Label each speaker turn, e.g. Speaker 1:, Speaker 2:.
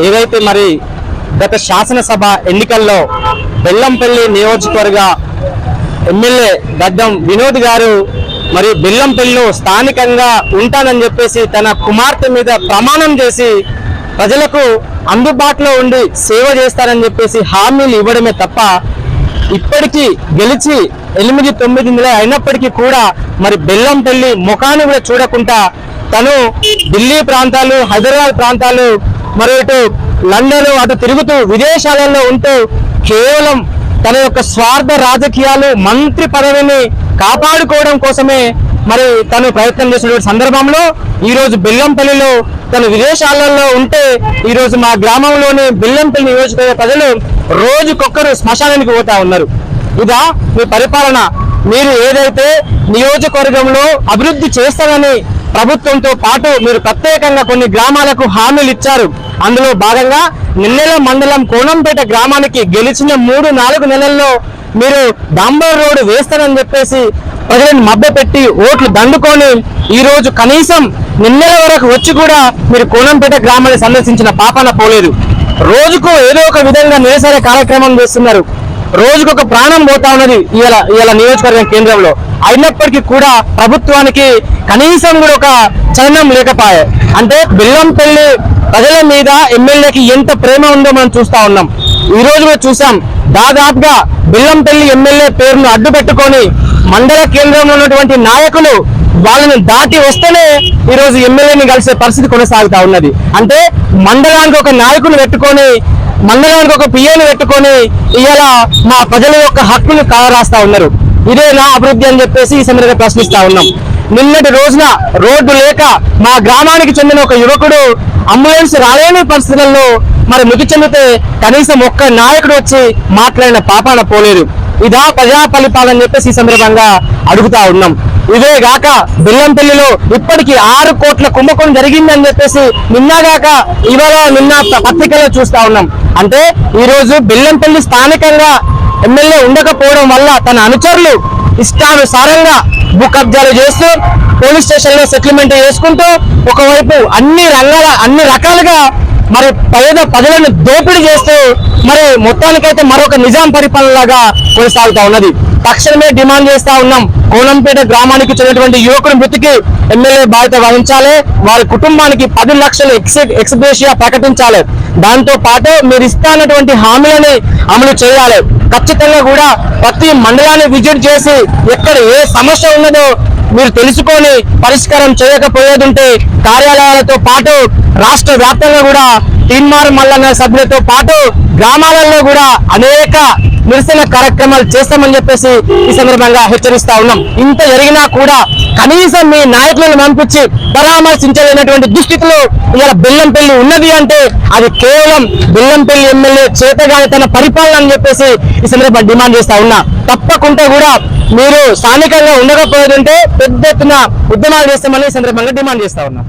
Speaker 1: ఏదైతే మరి గత శాసనసభ ఎన్నికల్లో బెల్లంపల్లి నియోజకవర్గ ఎమ్మెల్యే గడ్డం వినోద్ గారు మరి బెల్లంపల్లిలో స్థానికంగా ఉంటానని చెప్పేసి తన కుమార్తె మీద ప్రమాణం చేసి ప్రజలకు అందుబాటులో ఉండి సేవ చేస్తారని చెప్పేసి హామీలు ఇవ్వడమే తప్ప ఇప్పటికీ గెలిచి ఎనిమిది తొమ్మిది నెలలు అయినప్పటికీ కూడా మరి బెల్లంపల్లి ముఖాన్ని కూడా చూడకుండా తను ఢిల్లీ ప్రాంతాలు హైదరాబాద్ ప్రాంతాలు మరి ఇటు లండన్ అటు తిరుగుతూ విదేశాలలో ఉంటూ కేవలం తన యొక్క స్వార్థ రాజకీయాలు మంత్రి పదవిని కాపాడుకోవడం కోసమే మరి తను ప్రయత్నం చేసినటువంటి సందర్భంలో ఈరోజు బిల్లంపల్లిలో బెల్లంపల్లిలో తను విదేశాలలో ఉంటే ఈరోజు మా గ్రామంలోని బెల్లంపల్లి నియోజకవర్గ ప్రజలు రోజుకొక్కరు శ్మశానానికి పోతా ఉన్నారు. ఇదా మీ పరిపాలన. మీరు ఏదైతే నియోజకవర్గంలో అభివృద్ధి చేస్తారని ప్రభుత్వంతో పాటు మీరు ప్రత్యేకంగా కొన్ని గ్రామాలకు హామీలు ఇచ్చారు. అందులో భాగంగా నిన్నెల మండలం కోణంపేట గ్రామానికి గెలిచిన మూడు నాలుగు నెలల్లో మీరు డాంబర్ రోడ్డు వేస్తారని చెప్పేసి ప్రజలను మభ్యపెట్టి ఓట్లు దండుకొని ఈరోజు కనీసం నిన్నెల వరకు వచ్చి కూడా మీరు కోణంపేట గ్రామాన్ని సందర్శించిన పాపన పోలేదు. రోజుకు ఏదో ఒక విధంగా నిరసన కార్యక్రమం చేస్తున్నారు. రోజుకు ఒక ప్రాణం పోతా ఉన్నది ఇవాళ ఇవాళ నియోజకవర్గం కేంద్రంలో. అయినప్పటికీ కూడా ప్రభుత్వానికి కనీసం కూడా ఒక చలనం లేకపోయే. అంటే బెల్లంపల్లి ప్రజల మీద ఎమ్మెల్యేకి ఎంత ప్రేమ ఉందో మనం చూస్తా ఉన్నాం. ఈ రోజు కూడా చూసాం దాదాపుగా బెల్లంపల్లి ఎమ్మెల్యే పేరును అడ్డు పెట్టుకొని మండల కేంద్రంలో ఉన్నటువంటి నాయకులు వాళ్ళని దాటి వస్తేనే ఈ రోజు ఎమ్మెల్యేని కలిసే పరిస్థితి కొనసాగుతా ఉన్నది. అంటే మండలానికి ఒక నాయకుని పెట్టుకొని మండలానికి ఒక పిఏని పెట్టుకొని ఇవాళ మా ప్రజల యొక్క హక్కును కారాస్తా ఉన్నారు. ఇదే నా అభివృద్ధి అని చెప్పేసి ఈ సందర్భంగా ప్రశ్నిస్తా ఉన్నాం. నిన్నటి రోజున రోడ్డు లేక మా గ్రామానికి చెందిన ఒక యువకుడు అంబులెన్స్ రాలేని పరిస్థితుల్లో మరి మృతి చెందితే కనీసం ఒక్క నాయకుడు వచ్చి మాట్లాడిన పాపాన పోలేదు ఇదా ప్రజా పరిపాలన చెప్పేసి ఈ సందర్భంగా అడుగుతా ఉన్నాం. ఇదే గాక బెల్లంపల్లిలో ఇప్పటికి ఆరు కోట్ల కుంభకోణం జరిగిందని చెప్పేసి నిన్నగాక ఇవాళ నిన్న ప- పత్రికలో చూస్తా ఉన్నాం. అంటే ఈ రోజు బెల్లంపల్లి స్థానికంగా ఎమ్మెల్యే ఉండకపోవడం వల్ల తన అనుచరులు ఇష్టానుసారంగా భూ కబ్జాలు చేస్తూ పోలీస్ స్టేషన్లో సెటిల్మెంట్ చేసుకుంటూ ఒకవైపు అన్ని రంగాల అన్ని రకాలుగా మరి పేద ప్రజలను దోపిడీ చేస్తూ మరి మొత్తానికైతే మరొక నిజాం పరిపాలన లాగా కొనసాగుతా ఉన్నది. తక్షణమే డిమాండ్ చేస్తా ఉన్నాం. కోనంపేట గ్రామానికి చెందినటువంటి యువకుడి మృతికి ఎమ్మెల్యే బాధ్యత వహించాలి. వారి కుటుంబానికి పది లక్షలు ఎక్స్ ఎక్స్బేషియా ప్రకటించాలి. దాంతో పాటు మీరు ఇస్తానటువంటి హామీలని అమలు చేయాలి. ఖచ్చితంగా కూడా ప్రతి మండలాన్ని విజిట్ చేసి ఎక్కడ ఏ సమస్య ఉన్నదో మీరు తెలుసుకొని పరిష్కారం చేయకపోయేదుంటే కార్యాలయాలతో పాటు రాష్ట్ర వ్యాప్తంగా కూడా తీన్మార్ మల్లన్న సభ్యులతో పాటు గ్రామాలలో కూడా అనేక నిరసన కార్యక్రమాలు చేస్తామని చెప్పేసి ఈ సందర్భంగా హెచ్చరిస్తా ఉన్నాం. ఇంత జరిగినా కూడా కనీసం మీ నాయకులను పంపించి పరామర్శించలేనటువంటి దుస్థితిలో ఇలా బెల్లంపల్లి ఉన్నది అంటే అది కేవలం బెల్లంపల్లి ఎమ్మెల్యే చేతగాని తన పరిపాలన అని చెప్పేసి ఈ సందర్భంగా డిమాండ్ చేస్తా ఉన్నా. తప్పకుండా కూడా మీరు స్థానికంగా ఉండకపోయేదంటే పెద్ద ఎత్తున ఉద్యమాలు చేస్తామని ఈ సందర్భంగా డిమాండ్ చేస్తా ఉన్నా.